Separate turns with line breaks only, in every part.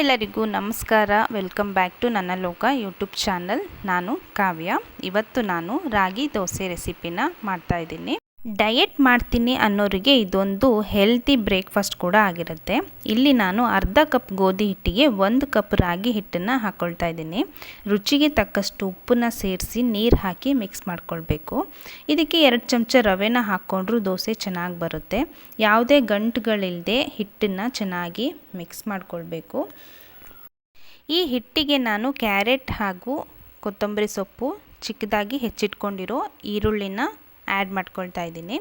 ಎಲ್ಲರಿಗೂ ನಮಸ್ಕಾರ. Welcome back to ನನ್ನ ಲೋಕ ಯೂಟ್ಯೂಬ್ ಚಾನಲ್ ನಾನು ಕಾವ್ಯ. ಇವತ್ತು ನಾನು ರಾಗಿ ದೋಸೆ ರೆಸಿಪಿನ ಮಾಡ್ತಾಯಿದ್ದೀನಿ ಡಯೆಟ್ ಮಾಡ್ತೀನಿ ಅನ್ನೋರಿಗೆ ಇದೊಂದು ಹೆಲ್ತಿ ಬ್ರೇಕ್ಫಾಸ್ಟ್ ಕೂಡ ಆಗಿರುತ್ತೆ. ಇಲ್ಲಿ ನಾನು ಅರ್ಧ ಕಪ್ ಗೋಧಿ ಹಿಟ್ಟಿಗೆ ಒಂದು ಕಪ್ ರಾಗಿ ಹಿಟ್ಟನ್ನು ಹಾಕ್ಕೊಳ್ತಾ ಇದ್ದೀನಿ. ರುಚಿಗೆ ತಕ್ಕಷ್ಟು ಉಪ್ಪನ್ನ ಸೇರಿಸಿ ನೀರು ಹಾಕಿ ಮಿಕ್ಸ್ ಮಾಡ್ಕೊಳ್ಬೇಕು. ಇದಕ್ಕೆ ಎರಡು ಚಮಚ ರವೆನ ಹಾಕ್ಕೊಂಡ್ರೂ ದೋಸೆ ಚೆನ್ನಾಗಿ ಬರುತ್ತೆ. ಯಾವುದೇ ಗಂಟುಗಳಿಲ್ಲದೆ ಹಿಟ್ಟನ್ನು ಚೆನ್ನಾಗಿ ಮಿಕ್ಸ್ ಮಾಡಿಕೊಳ್ಬೇಕು. ಈ ಹಿಟ್ಟಿಗೆ ನಾನು ಕ್ಯಾರೆಟ್ ಹಾಗೂ ಕೊತ್ತಂಬರಿ ಸೊಪ್ಪು ಚಿಕ್ಕದಾಗಿ ಹೆಚ್ಚಿಟ್ಕೊಂಡಿರೋ ಈರುಳ್ಳಿನ ಆ್ಯಡ್ ಮಾಡ್ಕೊಳ್ತಾ ಇದ್ದೀನಿ.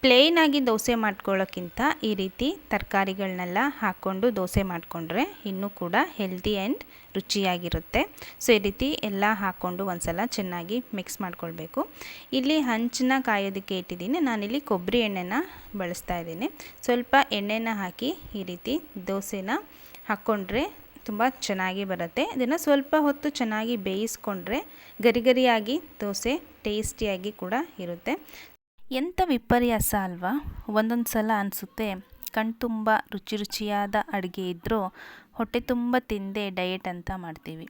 ಪ್ಲೇನಾಗಿ ದೋಸೆ ಮಾಡ್ಕೊಳ್ಳೋಕ್ಕಿಂತ ಈ ರೀತಿ ತರಕಾರಿಗಳನ್ನೆಲ್ಲ ಹಾಕ್ಕೊಂಡು ದೋಸೆ ಮಾಡಿಕೊಂಡ್ರೆ ಇನ್ನೂ ಕೂಡ ಹೆಲ್ದಿ ಆ್ಯಂಡ್ ರುಚಿಯಾಗಿರುತ್ತೆ. ಸೊ, ಈ ರೀತಿ ಎಲ್ಲ ಹಾಕ್ಕೊಂಡು ಒಂದ್ಸಲ ಚೆನ್ನಾಗಿ ಮಿಕ್ಸ್ ಮಾಡ್ಕೊಳ್ಬೇಕು. ಇಲ್ಲಿ ಹಂಚನ್ನ ಕಾಯೋದಕ್ಕೆ ಇಟ್ಟಿದ್ದೀನಿ. ನಾನಿಲ್ಲಿ ಕೊಬ್ಬರಿ ಎಣ್ಣೆನ ಬಳಸ್ತಾ ಇದ್ದೀನಿ. ಸ್ವಲ್ಪ ಎಣ್ಣೆನ ಹಾಕಿ ಈ ರೀತಿ ದೋಸೆನ ಹಾಕ್ಕೊಂಡ್ರೆ ತುಂಬ ಚೆನ್ನಾಗಿ ಬರುತ್ತೆ. ಇದನ್ನು ಸ್ವಲ್ಪ ಹೊತ್ತು ಚೆನ್ನಾಗಿ ಬೇಯಿಸ್ಕೊಂಡ್ರೆ ಗರಿ ಗರಿಯಾಗಿ ದೋಸೆ ಟೇಸ್ಟಿಯಾಗಿ ಕೂಡ ಇರುತ್ತೆ. ಎಂಥ ವಿಪರ್ಯಾಸ ಅಲ್ವಾ? ಒಂದೊಂದು ಸಲ ಅನಿಸುತ್ತೆ ಕಣ್ತುಂಬ ರುಚಿ ರುಚಿಯಾದ ಅಡುಗೆ ಇದ್ದರೂ ಹೊಟ್ಟೆ ತುಂಬ ತಿಂದೆ ಡಯೆಟ್ ಅಂತ ಮಾಡ್ತೀವಿ.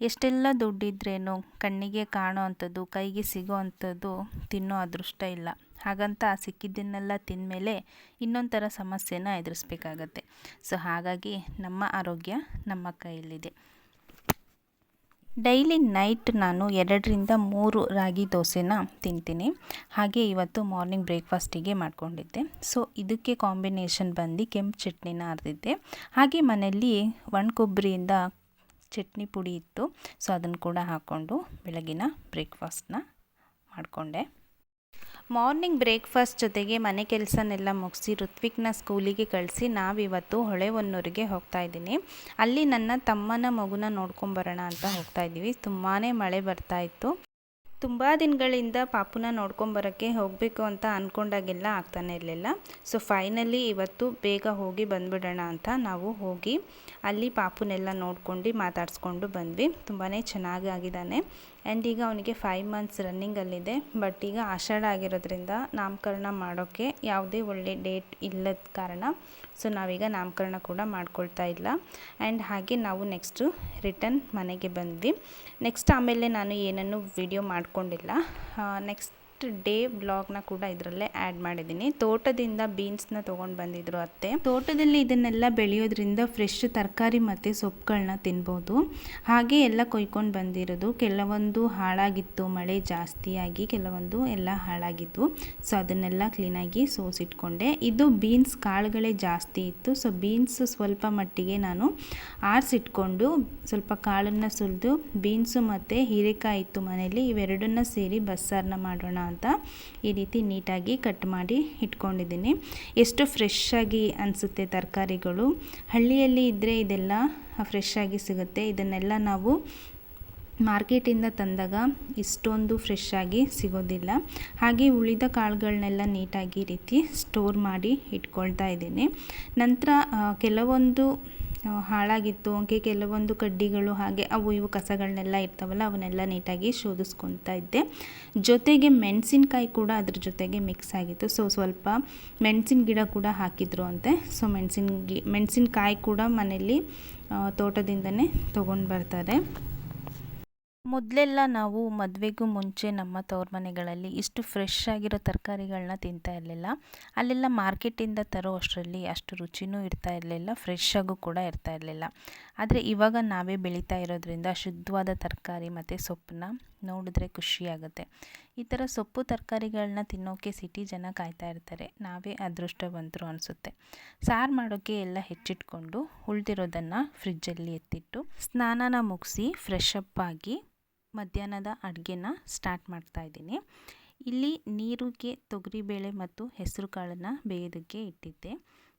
ಎಷ್ಟೆಲ್ಲ ದುಡ್ಡಿದ್ರೇನು ಕಣ್ಣಿಗೆ ಕಾಣೋ ಅಂಥದ್ದು, ಕೈಗೆ ಸಿಗೋ ಅಂಥದ್ದು ತಿನ್ನೋ ಅದೃಷ್ಟ ಇಲ್ಲ. ಹಾಗಂತ ಸಿಕ್ಕಿದ್ದನ್ನೆಲ್ಲ ತಿಂದಮೇಲೆ ಇನ್ನೊಂದು ಥರ ಸಮಸ್ಯೆನ ಎದುರಿಸ್ಬೇಕಾಗತ್ತೆ. ಸೊ, ಹಾಗಾಗಿ ನಮ್ಮ ಆರೋಗ್ಯ ನಮ್ಮ ಕೈಯಲ್ಲಿದೆ. ಡೈಲಿ ನೈಟ್ ನಾನು ಎರಡರಿಂದ ಮೂರು ರಾಗಿ ದೋಸೆನ ತಿಂತೀನಿ. ಹಾಗೆ ಇವತ್ತು ಮಾರ್ನಿಂಗ್ ಬ್ರೇಕ್ಫಾಸ್ಟಿಗೆ ಮಾಡಿಕೊಂಡಿದ್ದೆ. ಸೊ, ಇದಕ್ಕೆ ಕಾಂಬಿನೇಷನ್ ಬಂದು ಕೆಂಪು ಚಟ್ನಿನ ಅರ್ದಿದ್ದೆ. ಹಾಗೆ ಮನೆಯಲ್ಲಿ ಒಣ ಕೊಬ್ಬರಿಯಿಂದ ಚಟ್ನಿ ಪುಡಿ ಇತ್ತು. ಸೊ, ಅದನ್ನು ಕೂಡ ಹಾಕ್ಕೊಂಡು ಬೆಳಗಿನ ಬ್ರೇಕ್ಫಾಸ್ಟ್ನ ಮಾಡಿಕೊಂಡೆ. ಮಾರ್ನಿಂಗ್ ಬ್ರೇಕ್ಫಾಸ್ಟ್ ಜೊತೆಗೆ ಮನೆ ಕೆಲಸನೆಲ್ಲ ಮುಗಿಸಿ ಋತ್ವಿಕ್ನ ಸ್ಕೂಲಿಗೆ ಕಳಿಸಿ ನಾವಿವತ್ತು ಹೊಳೆಹೊನ್ನೂರಿಗೆ ಹೋಗ್ತಾ ಇದ್ದೀನಿ. ಅಲ್ಲಿ ನನ್ನ ತಮ್ಮನ ಮಗುನ ನೋಡ್ಕೊಂಬರೋಣ ಅಂತ ಹೋಗ್ತಾ ಇದ್ದೀವಿ. ತುಂಬಾ ಮಳೆ ಬರ್ತಾ ಇತ್ತು. ತುಂಬ ದಿನಗಳಿಂದ ಪಾಪುನ ನೋಡ್ಕೊಂಬರೋಕ್ಕೆ ಹೋಗಬೇಕು ಅಂತ ಅಂದ್ಕೊಂಡಾಗೆಲ್ಲ ಆಗ್ತಾನೆ ಇರಲಿಲ್ಲ. ಸೊ ಫೈನಲಿ ಇವತ್ತು ಬೇಗ ಹೋಗಿ ಬಂದುಬಿಡೋಣ ಅಂತ ನಾವು ಹೋಗಿ ಅಲ್ಲಿ ಪಾಪುನೆಲ್ಲ ನೋಡ್ಕೊಂಡು ಮಾತಾಡಿಸ್ಕೊಂಡು ಬಂದ್ವಿ. ತುಂಬಾ ಚೆನ್ನಾಗಿ ಆಗಿದ್ದಾನೆ. ಆ್ಯಂಡ್ ಈಗ ಅವನಿಗೆ ಫೈವ್ ಮಂತ್ಸ್ ರನ್ನಿಂಗಲ್ಲಿದೆ ಬಟ್ ಈಗ ಆಷಾಢ ಆಗಿರೋದ್ರಿಂದ ನಾಮಕರಣ ಮಾಡೋಕ್ಕೆ ಯಾವುದೇ ಒಳ್ಳೆ ಡೇಟ್ ಇಲ್ಲದ ಕಾರಣ ಸೊ ನಾವೀಗ ನಾಮಕರಣ ಕೂಡ ಮಾಡ್ಕೊಳ್ತಾ ಇಲ್ಲ ಆ್ಯಂಡ್ ಹಾಗೆ ನಾವು ನೆಕ್ಸ್ಟು ರಿಟರ್ನ್ ಮನೆಗೆ ಬಂದ್ವಿ. ನೆಕ್ಸ್ಟ್ ಆಮೇಲೆ ನಾನು ಏನನ್ನು ವಿಡಿಯೋ ಮಾಡಿಕೊಂಡಿಲ್ಲ. ನೆಕ್ಸ್ಟ್ ಡೇ ಬ್ಲಾಗ್ನ ಕೂಡ ಇದರಲ್ಲೇ ಆ್ಯಡ್ ಮಾಡಿದ್ದೀನಿ. ತೋಟದಿಂದ ಬೀನ್ಸ್ನ ತೊಗೊಂಡು ಬಂದಿದ್ರು ಅತ್ತೆ. ತೋಟದಲ್ಲಿ ಇದನ್ನೆಲ್ಲ ಬೆಳೆಯೋದ್ರಿಂದ ಫ್ರೆಶ್ ತರಕಾರಿ ಮತ್ತು ಸೊಪ್ಪುಗಳನ್ನ ತಿನ್ಬೋದು. ಹಾಗೆ ಎಲ್ಲ ಕೊಯ್ಕೊಂಡು ಬಂದಿರೋದು. ಕೆಲವೊಂದು ಹಾಳಾಗಿತ್ತು, ಮಳೆ ಜಾಸ್ತಿಯಾಗಿ ಕೆಲವೊಂದು ಎಲ್ಲ ಹಾಳಾಗಿದ್ದು ಸೊ ಅದನ್ನೆಲ್ಲ ಕ್ಲೀನಾಗಿ ಸೋಸಿಟ್ಕೊಂಡೆ ಇದು ಬೀನ್ಸ್ ಕಾಳುಗಳೇ ಜಾಸ್ತಿ ಇತ್ತು. ಸೊ ಬೀನ್ಸ್ ಸ್ವಲ್ಪ ಮಟ್ಟಿಗೆ ನಾನು ಆರಿಸಿಟ್ಕೊಂಡು ಸ್ವಲ್ಪ ಕಾಳನ್ನು ಸುಲಿದು ಬೀನ್ಸು ಮತ್ತು ಹೀರೆಕಾಯಿ ಇತ್ತು ಮನೇಲಿ ಇವೆರಡನ್ನ ಸೇರಿ ಬಸ್ಸಾರನ್ನ ಮಾಡೋಣ ಅಂತ ಈ ರೀತಿ ನೀಟಾಗಿ ಕಟ್ ಮಾಡಿ ಇಟ್ಕೊಂಡಿದ್ದೀನಿ. ಎಷ್ಟು ಫ್ರೆಶ್ ಆಗಿ ಅನಿಸುತ್ತೆ ತರಕಾರಿಗಳು? ಹಳ್ಳಿಯಲ್ಲಿ ಇದ್ದರೆ ಇದೆಲ್ಲ ಫ್ರೆಶ್ ಆಗಿ ಸಿಗುತ್ತೆ. ಇದನ್ನೆಲ್ಲ ನಾವು ಮಾರ್ಕೆಟಿಂದ ತಂದಾಗ ಇಷ್ಟೊಂದು ಫ್ರೆಶ್ ಆಗಿ ಸಿಗೋದಿಲ್ಲ. ಹಾಗೆ ಉಳಿದ ಕಾಳುಗಳನ್ನೆಲ್ಲ ನೀಟಾಗಿ ರೀತಿ ಸ್ಟೋರ್ ಮಾಡಿ ಇಟ್ಕೊಳ್ತಾ ಇದ್ದೀನಿ. ನಂತರ ಕೆಲವೊಂದು ಹಾಳಾಗಿತ್ತು. ಅಂಕೆ ಕೆಲವೊಂದು ಕಡ್ಡಿಗಳು, ಹಾಗೆ ಅವು ಇವು ಕಸಗಳನ್ನೆಲ್ಲ ಇರ್ತಾವಲ್ಲ, ಅವನ್ನೆಲ್ಲ ನೀಟಾಗಿ ಶೋಧಿಸ್ಕೊತಾ ಇದ್ದೆ. ಜೊತೆಗೆ ಮೆಣಸಿನ್ಕಾಯಿ ಕೂಡ ಅದ್ರ ಜೊತೆಗೆ ಮಿಕ್ಸ್ ಆಗಿತ್ತು. ಸೊ ಸ್ವಲ್ಪ ಮೆಣಸಿನ ಗಿಡ ಕೂಡ ಹಾಕಿದ್ರು ಅಂತೆ. ಸೊ ಮೆಣಸಿನ ಗಿ, ಮೆಣಸಿನ್ಕಾಯಿ ಕೂಡ ಮನೆಯಲ್ಲಿ ತೋಟದಿಂದನೇ ತೊಗೊಂಡು ಬರ್ತಾರೆ. ಮೊದಲೆಲ್ಲ ನಾವು ಮದುವೆಗೂ ಮುಂಚೆ ನಮ್ಮ ತವ್ರ ಮನೆಗಳಲ್ಲಿ ಇಷ್ಟು ಫ್ರೆಶ್ ಆಗಿರೋ ತರಕಾರಿಗಳನ್ನ ತಿಂತಾ ಇರಲಿಲ್ಲ. ಅಲ್ಲೆಲ್ಲ ಮಾರ್ಕೆಟಿಂದ ತರೋ ಅಷ್ಟರಲ್ಲಿ ಅಷ್ಟು ರುಚಿನೂ ಇರ್ತಾ ಇರಲಿಲ್ಲ ಫ್ರೆಶ್ ಆಗೂ ಕೂಡ ಇರ್ತಾ ಇರಲಿಲ್ಲ. ಆದರೆ ಇವಾಗ ನಾವೇ ಬೆಳೀತಾ ಇರೋದ್ರಿಂದ ಶುದ್ಧವಾದ ತರಕಾರಿ ಮತ್ತು ಸೊಪ್ಪನ್ನ ನೋಡಿದ್ರೆ ಖುಷಿಯಾಗುತ್ತೆ ಈ ಥರ ಸೊಪ್ಪು ತರಕಾರಿಗಳನ್ನ ತಿನ್ನೋಕೆ ಸಿಟಿ ಜನ ಕಾಯ್ತಾ ಇರ್ತಾರೆ. ನಾವೇ ಅದೃಷ್ಟವಂತರು ಅನಿಸುತ್ತೆ. ಸಾರು ಮಾಡೋಕ್ಕೆ ಎಲ್ಲ ಹೆಚ್ಚಿಟ್ಕೊಂಡು ಉಳಿದಿರೋದನ್ನು ಫ್ರಿಜ್ಜಲ್ಲಿ ಎತ್ತಿಟ್ಟು ಸ್ನಾನನ ಮುಗಿಸಿ ಫ್ರೆಶ್ ಅಪ್ ಆಗಿ ಮಧ್ಯಾಹ್ನದ ಅಡುಗೆನ ಸ್ಟಾರ್ಟ್ ಮಾಡ್ತಾಯಿದ್ದೀನಿ ಇಲ್ಲಿ ನೀರಿಗೆ ತೊಗರಿಬೇಳೆ ಮತ್ತು ಹೆಸರು ಕಾಳನ್ನು ಬೇಯೋದಕ್ಕೆ ಇಟ್ಟಿದ್ದೆ.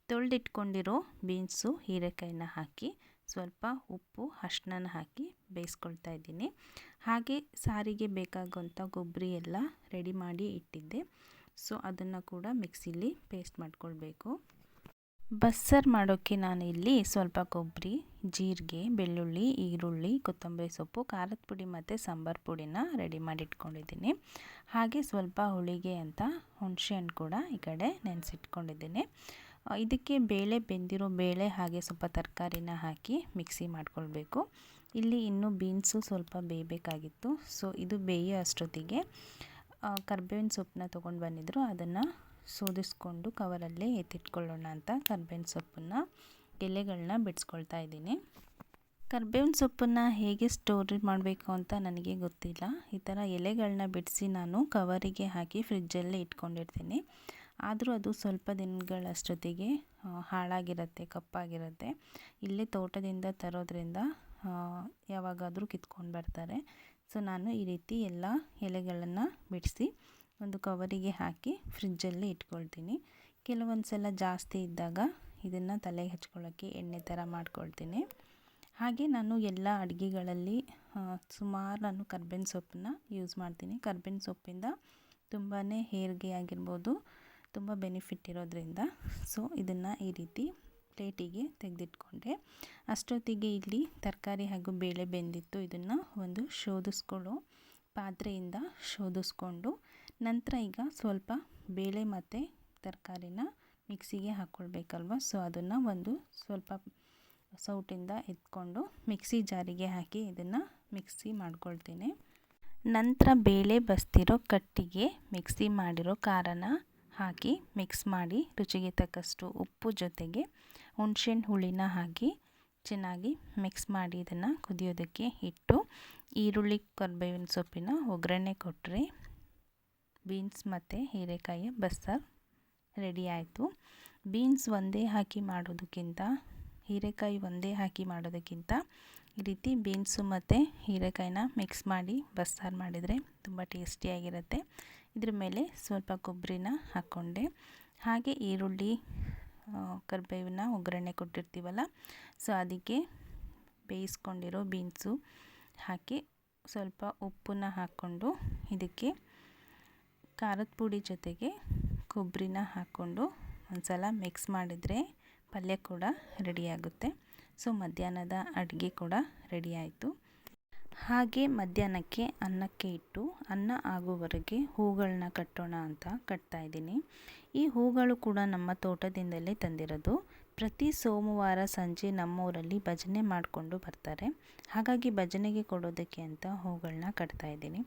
ತೊಳೆದಿಟ್ಕೊಂಡಿರೋ ಬೀನ್ಸು ಹೀರೆಕಾಯಿನ ಹಾಕಿ, ಸ್ವಲ್ಪ ಉಪ್ಪು ಅರ್ಶಿನ ಹಾಕಿ ಬೇಯಿಸ್ಕೊಳ್ತಾ ಇದ್ದೀನಿ. ಹಾಗೆ ಸಾರಿಗೆ ಬೇಕಾಗುವಂಥ ಗೊಬ್ಬರಿ ಎಲ್ಲ ರೆಡಿ ಮಾಡಿ ಇಟ್ಟಿದ್ದೆ. ಸೊ ಅದನ್ನು ಕೂಡ ಮಿಕ್ಸಿಲಿ ಪೇಸ್ಟ್ ಮಾಡ್ಕೊಳ್ಬೇಕು. ಬಸ್ಸರ್ ಮಾಡೋಕ್ಕೆ ನಾನು ಇಲ್ಲಿ ಸ್ವಲ್ಪ ಕೊಬ್ಬರಿ ಜೀರಿಗೆ, ಬೆಳ್ಳುಳ್ಳಿ, ಈರುಳ್ಳಿ, ಕೊತ್ತಂಬರಿ ಸೊಪ್ಪು, ಖಾರದ ಪುಡಿ ಮತ್ತು ಸಾಂಬಾರು ಪುಡಿನ ರೆಡಿ ಮಾಡಿ ಇಟ್ಕೊಂಡಿದ್ದೀನಿ. ಹಾಗೆ ಸ್ವಲ್ಪ ಹುಳಿಗೆ ಅಂತ ಹುಣಸೆಹಣ್ಣು ಕೂಡ ಈ ಕಡೆ ನೆನೆಸಿಟ್ಕೊಂಡಿದ್ದೀನಿ. ಇದಕ್ಕೆ ಬೇಳೆ ಬೆಂದಿರೋ ಬೇಳೆ ಹಾಗೆ ಸ್ವಲ್ಪ ತರಕಾರಿನ ಹಾಕಿ ಮಿಕ್ಸಿ ಮಾಡ್ಕೊಳ್ಬೇಕು. ಇಲ್ಲಿ ಇನ್ನೂ ಬೀನ್ಸು ಸ್ವಲ್ಪ ಬೇಯಬೇಕಾಗಿತ್ತು. ಸೊ ಇದು ಬೇಯೋ ಅಷ್ಟೊತ್ತಿಗೆ ಕರ್ಬೇವಿನ ಸೊಪ್ಪನ್ನ ತೊಗೊಂಡು ಬಂದಿದ್ರು. ಅದನ್ನು ಸೋದಿಸ್ಕೊಂಡು ಕವರಲ್ಲೇ ಎತ್ತಿಟ್ಕೊಳ್ಳೋಣ ಅಂತ ಕರ್ಬೇವಿನ ಸೊಪ್ಪನ್ನು. ಎಲೆಗಳನ್ನ ಬಿಡಿಸ್ಕೊಳ್ತಾ ಇದ್ದೀನಿ. ಕರ್ಬೇವಿನ ಸೊಪ್ಪನ್ನು ಹೇಗೆ ಸ್ಟೋರ್ ಮಾಡಬೇಕು ಅಂತ ನನಗೆ ಗೊತ್ತಿಲ್ಲ. ಈ ಥರ ಎಲೆಗಳನ್ನ ಬಿಡಿಸಿ ನಾನು ಕವರಿಗೆ ಹಾಕಿ ಫ್ರಿಜ್ಜಲ್ಲೇ ಇಟ್ಕೊಂಡಿರ್ತೀನಿ. ಆದರೂ ಅದು ಸ್ವಲ್ಪ ದಿನಗಳಷ್ಟೊತ್ತಿಗೆ ಹಾಳಾಗಿರುತ್ತೆ, ಕಪ್ಪಾಗಿರುತ್ತೆ. ಇಲ್ಲೇ ತೋಟದಿಂದ ತರೋದ್ರಿಂದ ಯಾವಾಗಾದರೂ ಕಿತ್ಕೊಂಡು ಬರ್ತಾರೆ. ಸೊ, ನಾನು ಈ ರೀತಿ ಎಲ್ಲ ಎಲೆಗಳನ್ನು ಬಿಡಿಸಿ ಒಂದು ಕವರಿಗೆ ಹಾಕಿ ಫ್ರಿಜ್ಜಲ್ಲಿ ಇಟ್ಕೊಳ್ತೀನಿ. ಕೆಲವೊಂದು ಸಲ ಜಾಸ್ತಿ ಇದ್ದಾಗ ಇದನ್ನು ತಲೆಗೆ ಹಚ್ಕೊಳ್ಳೋಕ್ಕೆ ಎಣ್ಣೆ ಥರ ಮಾಡ್ಕೊಳ್ತೀನಿ. ಹಾಗೆ ನಾನು ಎಲ್ಲ ಅಡುಗೆಗಳಲ್ಲಿ ಸುಮಾರು ನಾನು ಕರ್ಬೇವಿನ ಸೊಪ್ಪನ್ನ ಯೂಸ್ ಮಾಡ್ತೀನಿ. ಕರ್ಬೇವಿನ ಸೊಪ್ಪಿಂದ ತುಂಬಾ ಹೇರ್ಗೆ ಆಗಿರ್ಬೋದು, ತುಂಬ ಬೆನಿಫಿಟ್ ಇರೋದ್ರಿಂದ. ಸೊ ಇದನ್ನು ಈ ರೀತಿ ಪ್ಲೇಟಿಗೆ ತೆಗೆದಿಟ್ಕೊಂಡೆ. ಅಷ್ಟೊತ್ತಿಗೆ ಇಲ್ಲಿ ತರಕಾರಿ ಹಾಗೂ ಬೇಳೆ ಬೆಂದಿತ್ತು. ಇದನ್ನು ಒಂದು ಶೋಧಿಸ್ಕೊಳ್ಳೋ ಪಾತ್ರೆಯಿಂದ ಶೋಧಿಸ್ಕೊಂಡು ನಂತರ ಈಗ ಸ್ವಲ್ಪ ಬೇಳೆ ಮತ್ತು ತರಕಾರಿನ ಮಿಕ್ಸಿಗೆ ಹಾಕ್ಕೊಳ್ಬೇಕಲ್ವ? ಸೊ ಅದನ್ನು ಒಂದು ಸ್ವಲ್ಪ ಸೌಟಿಂದ ಎತ್ಕೊಂಡು ಮಿಕ್ಸಿ ಜಾರಿಗೆ ಹಾಕಿ ಇದನ್ನು ಮಿಕ್ಸಿ ಮಾಡ್ಕೊಳ್ತೀನಿ. ನಂತರ ಬೇಳೆ ಬಸ್ತಿರೋ ಕಟ್ಟಿಗೆ ಮಿಕ್ಸಿ ಮಾಡಿರೋ ಖಾರನ ಹಾಕಿ ಮಿಕ್ಸ್ ಮಾಡಿ ರುಚಿಗೆ ತಕ್ಕಷ್ಟು ಉಪ್ಪು ಜೊತೆಗೆ ಹುಣಸೆಹಣ್ಣು ಹುಳಿನ ಹಾಕಿ ಚೆನ್ನಾಗಿ ಮಿಕ್ಸ್ ಮಾಡಿ ಇದನ್ನು ಕುದಿಯೋದಕ್ಕೆ ಇಟ್ಟು ಈರುಳ್ಳಿ, ಕರ್ಬೇವಿನ ಸೊಪ್ಪಿನ ಒಗ್ಗರಣೆ ಕೊಟ್ಟರೆ ಬೀನ್ಸ್ ಮತ್ತು ಹೀರೆಕಾಯಿಯ ಬಸ್ಸಾರು ರೆಡಿ ಆಯಿತು. ಬೀನ್ಸ್ ಒಂದೇ ಹಾಕಿ ಮಾಡೋದಕ್ಕಿಂತ, ಹೀರೆಕಾಯಿ ಒಂದೇ ಹಾಕಿ ಮಾಡೋದಕ್ಕಿಂತ ಈ ರೀತಿ ಬೀನ್ಸು ಮತ್ತು ಹೀರೆಕಾಯಿನ ಮಿಕ್ಸ್ ಮಾಡಿ ಬಸ್ಸಾರು ಮಾಡಿದರೆ ತುಂಬ ಟೇಸ್ಟಿಯಾಗಿರುತ್ತೆ ಇದ್ರ ಮೇಲೆ ಸ್ವಲ್ಪ ಕೊಬ್ಬರಿನ ಹಾಕ್ಕೊಂಡೆ ಹಾಗೆ ಈರುಳ್ಳಿ ಕರಿಬೇವಿನ ಒಗ್ಗರಣೆ ಕೊಟ್ಟಿರ್ತೀವಲ್ಲ, ಸೊ ಅದಕ್ಕೆ ಬೇಯಿಸ್ಕೊಂಡಿರೋ ಬೀನ್ಸು ಹಾಕಿ ಸ್ವಲ್ಪ ಉಪ್ಪನ್ನ ಹಾಕ್ಕೊಂಡು ಇದಕ್ಕೆ ಖಾರದ ಪುಡಿ ಜೊತೆಗೆ ಕೊಬ್ಬರಿನ ಹಾಕ್ಕೊಂಡು ಒಂದು ಸಲ ಮಿಕ್ಸ್ ಮಾಡಿದರೆ ಪಲ್ಯ ಕೂಡ ರೆಡಿಯಾಗುತ್ತೆ ಸೊ ಮಧ್ಯಾಹ್ನದ ಅಡುಗೆ ಕೂಡ ರೆಡಿ ಆಯಿತು. ಹಾಗೆ ಮಧ್ಯಾಹ್ನಕ್ಕೆ ಅನ್ನಕ್ಕೆ ಇಟ್ಟು ಅನ್ನ ಆಗುವವರೆಗೆ ಹೂಗಳನ್ನ ಕಟ್ಟೋಣ ಅಂತ ಕಟ್ತಾ ಇದ್ದೀನಿ. ಈ ಹೂಗಳು ಕೂಡ ನಮ್ಮ ತೋಟದಿಂದಲೇ ತಂದಿರೋದು. ಪ್ರತಿ ಸೋಮವಾರ ಸಂಜೆ ನಮ್ಮೂರಲ್ಲಿ ಭಜನೆ ಮಾಡಿಕೊಂಡು ಬರ್ತಾರೆ. ಹಾಗಾಗಿ ಭಜನೆಗೆ ಕೊಡೋದಕ್ಕೆ ಅಂತ ಹೂಗಳನ್ನ ಕಟ್ತಾ ಇದ್ದೀನಿ.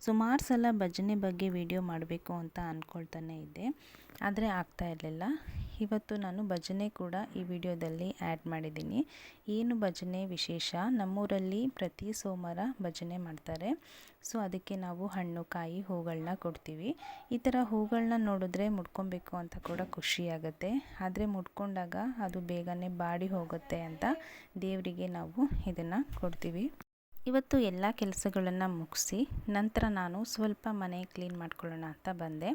ಸುಮಾರು ಸಲ ಭಜನೆ ಬಗ್ಗೆ ವಿಡಿಯೋ ಮಾಡಬೇಕು ಅಂತ ಅಂದ್ಕೊಳ್ತಾನೆ ಇದ್ದೆ. ಆದರೆ ಆಗ್ತಾ ಇರಲಿಲ್ಲ. ಇವತ್ತು ನಾನು ಭಜನೆ ಕೂಡ ಈ ವಿಡಿಯೋದಲ್ಲಿ ಆ್ಯಡ್ ಮಾಡಿದ್ದೀನಿ. ಏನು ಭಜನೆ ವಿಶೇಷ? ನಮ್ಮೂರಲ್ಲಿ ಪ್ರತಿ ಸೋಮವಾರ ಭಜನೆ ಮಾಡ್ತಾರೆ. ಸೊ ಅದಕ್ಕೆ ನಾವು ಹಣ್ಣು, ಕಾಯಿ ಹೂಗಳನ್ನ ಕೊಡ್ತೀವಿ. ಈ ಥರ ಹೂಗಳನ್ನ ನೋಡಿದ್ರೆ ಮುಡ್ಕೊಬೇಕು ಅಂತ ಕೂಡ ಖುಷಿಯಾಗುತ್ತೆ ಆದರೆ ಮುಡ್ಕೊಂಡಾಗ ಅದು ಬೇಗನೆ ಬಾಡಿ ಹೋಗುತ್ತೆ ಅಂತ ದೇವರಿಗೆ ನಾವು ಇದನ್ನು ಕೊಡ್ತೀವಿ. ಇವತ್ತು ಎಲ್ಲ ಕೆಲಸಗಳನ್ನು ಮುಗಿಸಿ ನಂತರ ನಾನು ಸ್ವಲ್ಪ ಮನೆ ಕ್ಲೀನ್ ಮಾಡ್ಕೊಳ್ಳೋಣ ಅಂತ ಬಂದೆ.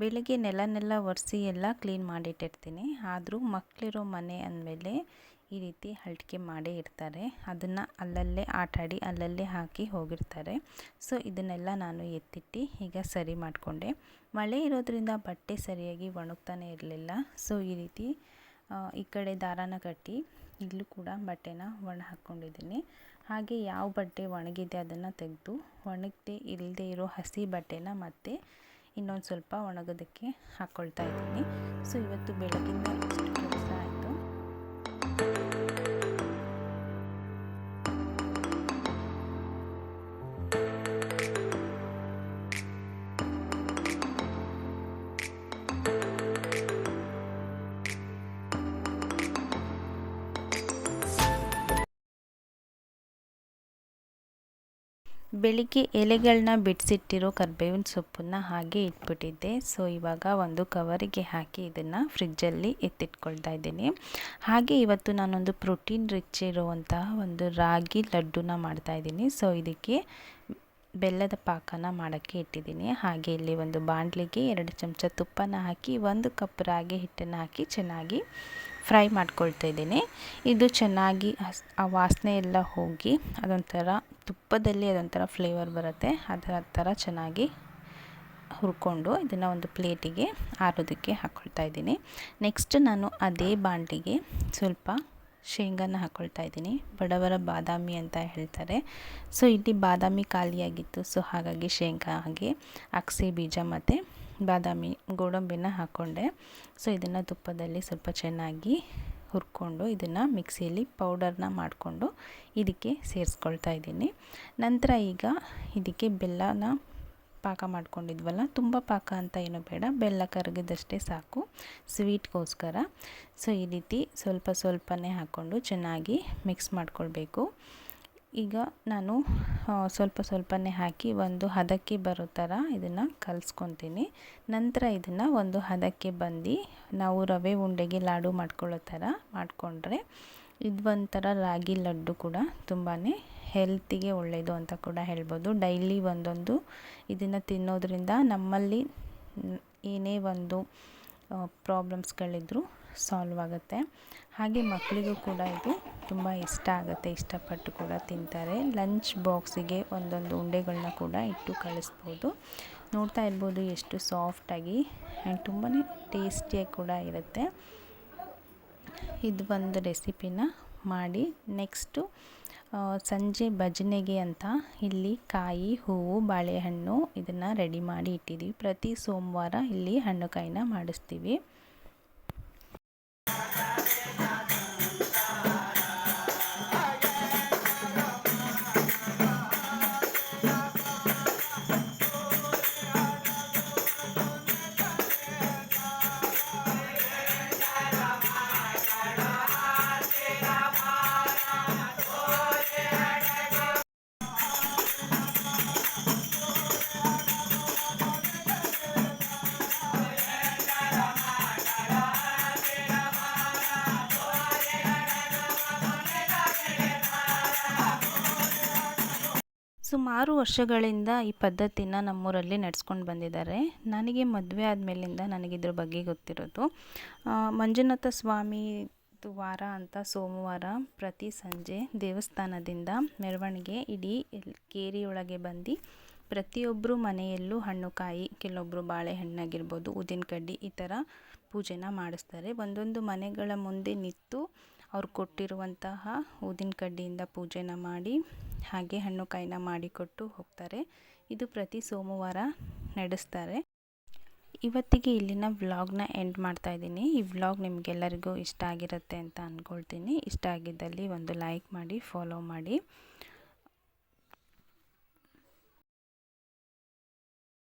ಬೆಳಿಗ್ಗೆ ನೆಲನೆಲ್ಲ ಒರೆಸಿ ಎಲ್ಲ ಕ್ಲೀನ್ ಮಾಡಿಟ್ಟಿರ್ತೀನಿ. ಆದರೂ ಮಕ್ಕಳಿರೋ ಮನೆ ಅಂದಮೇಲೆ ಈ ರೀತಿ ಹಳ್ಟಿಕೆ ಮಾಡೇ ಇರ್ತಾರೆ ಅದನ್ನು ಅಲ್ಲಲ್ಲೇ ಆಟಾಡಿ, ಅಲ್ಲಲ್ಲೇ ಹಾಕಿ ಹೋಗಿರ್ತಾರೆ. ಸೊ ಇದನ್ನೆಲ್ಲ ನಾನು ಎತ್ತಿಟ್ಟು ಈಗ ಸರಿ ಮಾಡಿಕೊಂಡೆ. ಮಳೆ ಇರೋದರಿಂದ ಬಟ್ಟೆ ಸರಿಯಾಗಿ ಒಣಗ್ತಾನೆ ಇರಲಿಲ್ಲ. ಸೊ ಈ ರೀತಿ ಈ ಕಡೆ ದಾರಾನ ಕಟ್ಟಿ ಇಲ್ಲೂ ಕೂಡ ಬಟ್ಟೆನ ಒಣ ಹಾಕ್ಕೊಂಡಿದ್ದೀನಿ ಹಾಗೆ ಯಾವ ಬಟ್ಟೆ ಒಣಗಿದೆ ಅದನ್ನು ತೆಗೆದು, ಒಣಗದೆ ಇಲ್ಲದೆ ಇರೋ ಹಸಿ ಬಟ್ಟೆನ ಮತ್ತೆ ಇನ್ನೊಂದು ಸ್ವಲ್ಪ ಒಣಗೋದಕ್ಕೆ ಹಾಕ್ಕೊಳ್ತಾ ಇದ್ದೀನಿ. ಸೊ ಇವತ್ತು ಬೆಳಗಿಂದ ಬೆಳಿಗ್ಗೆ ಎಲೆಗಳನ್ನ ಬಿಡಿಸಿಟ್ಟಿರೋ ಕರ್ಬೇವಿನ ಸೊಪ್ಪನ್ನು ಹಾಗೆ ಇಟ್ಬಿಟ್ಟಿದ್ದೆ. ಸೊ ಇವಾಗ ಒಂದು ಕವರಿಗೆ ಹಾಕಿ ಇದನ್ನು ಫ್ರಿಜ್ಜಲ್ಲಿ ಎತ್ತಿಟ್ಕೊಳ್ತಾ ಇದ್ದೀನಿ. ಹಾಗೆ ಇವತ್ತು ನಾನೊಂದು ಪ್ರೋಟೀನ್ ರಿಚ್ ಇರುವಂತಹ ಒಂದು ರಾಗಿ ಲಡ್ಡುನ ಮಾಡ್ತಾ ಇದ್ದೀನಿ. ಸೊ ಇದಕ್ಕೆ ಬೆಲ್ಲದ ಪಾಕನ ಮಾಡೋಕ್ಕೆ ಇಟ್ಟಿದ್ದೀನಿ. ಹಾಗೆ ಇಲ್ಲಿ ಒಂದು ಬಾಣಲಿಗೆ ಎರಡು ಚಮಚ ತುಪ್ಪನ ಹಾಕಿ ಒಂದು ಕಪ್ ರಾಗಿ ಹಿಟ್ಟನ್ನು ಹಾಕಿ ಚೆನ್ನಾಗಿ ಫ್ರೈ ಮಾಡ್ಕೊಳ್ತಾ ಇದ್ದೀನಿ. ಇದು ಚೆನ್ನಾಗಿ ಆ ವಾಸನೆ ಎಲ್ಲ ಹೋಗಿ ಅದೊಂಥರ ತುಪ್ಪದಲ್ಲಿ ಅದೊಂಥರ ಫ್ಲೇವರ್ ಬರುತ್ತೆ. ಅದರ ಥರ ಚೆನ್ನಾಗಿ ಹುರ್ಕೊಂಡು ಇದನ್ನು ಒಂದು ಪ್ಲೇಟಿಗೆ ಆರೋದಕ್ಕೆ ಹಾಕ್ಕೊಳ್ತಾ ಇದ್ದೀನಿ. ನೆಕ್ಸ್ಟ್ ನಾನು ಅದೇ ಬಾಂಡಿಗೆ ಸ್ವಲ್ಪ ಶೇಂಗಾನ ಹಾಕ್ಕೊಳ್ತಾ ಇದ್ದೀನಿ. ಬಡವರ ಬಾದಾಮಿ ಅಂತ ಹೇಳ್ತಾರೆ. ಸೊ ಇಲ್ಲಿ ಬಾದಾಮಿ ಖಾಲಿಯಾಗಿತ್ತು. ಸೊ ಹಾಗಾಗಿ ಶೇಂಗಾ ಹಾಗೆ ಅಗಸೆ ಬೀಜ ಮತ್ತು ಬಾದಾಮಿ ಗೋಡಂಬಿನ ಹಾಕ್ಕೊಂಡೆ ಸೊ ಇದನ್ನು ತುಪ್ಪದಲ್ಲಿ ಸ್ವಲ್ಪ ಚೆನ್ನಾಗಿ ಹುರ್ಕೊಂಡು ಇದನ್ನು ಮಿಕ್ಸಿಯಲ್ಲಿ ಪೌಡರ್ನ ಮಾಡಿಕೊಂಡು ಇದಕ್ಕೆ ಸೇರಿಸ್ಕೊಳ್ತಾ ಇದ್ದೀನಿ. ನಂತರ ಈಗ ಇದಕ್ಕೆ ಬೆಲ್ಲನ ಪಾಕ ಮಾಡ್ಕೊಂಡಿದ್ವಲ್ಲ, ತುಂಬ ಪಾಕ ಅಂತ ಏನು ಬೇಡ, ಬೆಲ್ಲ ಕರಗಿದಷ್ಟೇ ಸಾಕು, ಸ್ವೀಟ್ಗೋಸ್ಕರ. ಸೊ ಈ ರೀತಿ ಸ್ವಲ್ಪ ಸ್ವಲ್ಪನೇ ಹಾಕ್ಕೊಂಡು ಚೆನ್ನಾಗಿ ಮಿಕ್ಸ್ ಮಾಡ್ಕೊಳ್ಬೇಕು. ಈಗ ನಾನು ಸ್ವಲ್ಪ ಸ್ವಲ್ಪನೇ ಹಾಕಿ ಒಂದು ಹದಕ್ಕೆ ಬರೋ ಥರ ಇದನ್ನು ಕಲಿಸ್ಕೊತೀನಿ. ನಂತರ ಇದನ್ನು ಒಂದು ಹದಕ್ಕೆ ಬಂದು ನಾವು ರವೆ ಉಂಡೆಗೆ ಲಾಡು ಮಾಡ್ಕೊಳ್ಳೋ ಥರ ಮಾಡಿಕೊಂಡ್ರೆ ಇದು ಒಂಥರ ರಾಗಿ ಲಡ್ಡು ಕೂಡ ತುಂಬಾ ಹೆಲ್ತಿಗೆ ಒಳ್ಳೆಯದು ಅಂತ ಕೂಡ ಹೇಳ್ಬೋದು. ಡೈಲಿ ಒಂದೊಂದು ಇದನ್ನು ತಿನ್ನೋದ್ರಿಂದ ನಮ್ಮಲ್ಲಿ ಏನೇ ಒಂದು ಪ್ರಾಬ್ಲಮ್ಸ್ಗಳಿದ್ರೂ ಸಾಲ್ವ್ ಆಗುತ್ತೆ. ಹಾಗೆ ಮಕ್ಕಳಿಗೂ ಕೂಡ ಇದು ತುಂಬ ಇಷ್ಟ ಆಗುತ್ತೆ, ಇಷ್ಟಪಟ್ಟು ಕೂಡ ತಿಂತಾರೆ. ಲಂಚ್ ಬಾಕ್ಸಿಗೆ ಒಂದೊಂದು ಉಂಡೆಗಳನ್ನ ಕೂಡ ಇಟ್ಟು ಕಳಿಸ್ಬೋದು. ನೋಡ್ತಾ ಇರ್ಬೋದು ಎಷ್ಟು ಸಾಫ್ಟಾಗಿ ಆ್ಯಂಡ್ ತುಂಬಾ ಟೇಸ್ಟಿಯಾಗಿ ಕೂಡ ಇರುತ್ತೆ. ಇದು ಒಂದು ರೆಸಿಪಿನ ಮಾಡಿ ನೆಕ್ಸ್ಟು ಸಂಜೆ ಭಜನೆಗೆ ಅಂತ ಇಲ್ಲಿ ಕಾಯಿ, ಹೂವು, ಬಾಳೆಹಣ್ಣು ಇದನ್ನು ರೆಡಿ ಮಾಡಿ ಇಟ್ಟಿದ್ದೀವಿ. ಪ್ರತಿ ಸೋಮವಾರ ಇಲ್ಲಿ ಹಣ್ಣು ಕಾಯಿನ ಮಾಡಿಸ್ತೀವಿ. ಸುಮಾರು ವರ್ಷಗಳಿಂದ ಈ ಪದ್ಧತಿನ ನಮ್ಮೂರಲ್ಲಿ ನಡೆಸ್ಕೊಂಡು ಬಂದಿದ್ದಾರೆ. ನನಗೆ ಮದುವೆ ಆದಮೇಲಿಂದ ನನಗಿದ್ರ ಬಗ್ಗೆ ಗೊತ್ತಿರೋದು. ಮಂಜುನಾಥ ಸ್ವಾಮಿ ವಾರ ಅಂತ ಸೋಮವಾರ ಪ್ರತಿ ಸಂಜೆ ದೇವಸ್ಥಾನದಿಂದ ಮೆರವಣಿಗೆ ಇಡೀ ಕೇರಿಯೊಳಗೆ ಬಂದು ಪ್ರತಿಯೊಬ್ಬರು ಮನೆಯಲ್ಲೂ ಹಣ್ಣು ಕಾಯಿ ಕೆಲವೊಬ್ಬರು ಬಾಳೆಹಣ್ಣಾಗಿರ್ಬೋದು, ಉದ್ದಿನಕಡ್ಡಿ ಈ ಥರ ಪೂಜೆನ ಮಾಡಿಸ್ತಾರೆ. ಒಂದೊಂದು ಮನೆಗಳ ಮುಂದೆ ನಿಂತು ಅವ್ರು ಕೊಟ್ಟಿರುವಂತಹ ಊದಿನ ಕಡ್ಡಿಯಿಂದ ಪೂಜೆನ ಮಾಡಿ, ಹಾಗೆ ಹಣ್ಣು ಕಾಯಿನ ಮಾಡಿಕೊಟ್ಟು ಹೋಗ್ತಾರೆ. ಇದು ಪ್ರತಿ ಸೋಮವಾರ ನಡೆಸ್ತಾರೆ. ಇವತ್ತಿಗೆ ಇಲ್ಲಿನ ವ್ಲಾಗ್ನ ಎಂಡ್ ಮಾಡ್ತಾ ಇದ್ದೀನಿ. ಈ ವ್ಲಾಗ್ ನಿಮಗೆಲ್ಲರಿಗೂ ಇಷ್ಟ ಆಗಿರುತ್ತೆ ಅಂತ ಅಂದ್ಕೊಳ್ತೀನಿ ಇಷ್ಟ ಆಗಿದ್ದಲ್ಲಿ ಒಂದು ಲೈಕ್ ಮಾಡಿ, ಫಾಲೋ ಮಾಡಿ.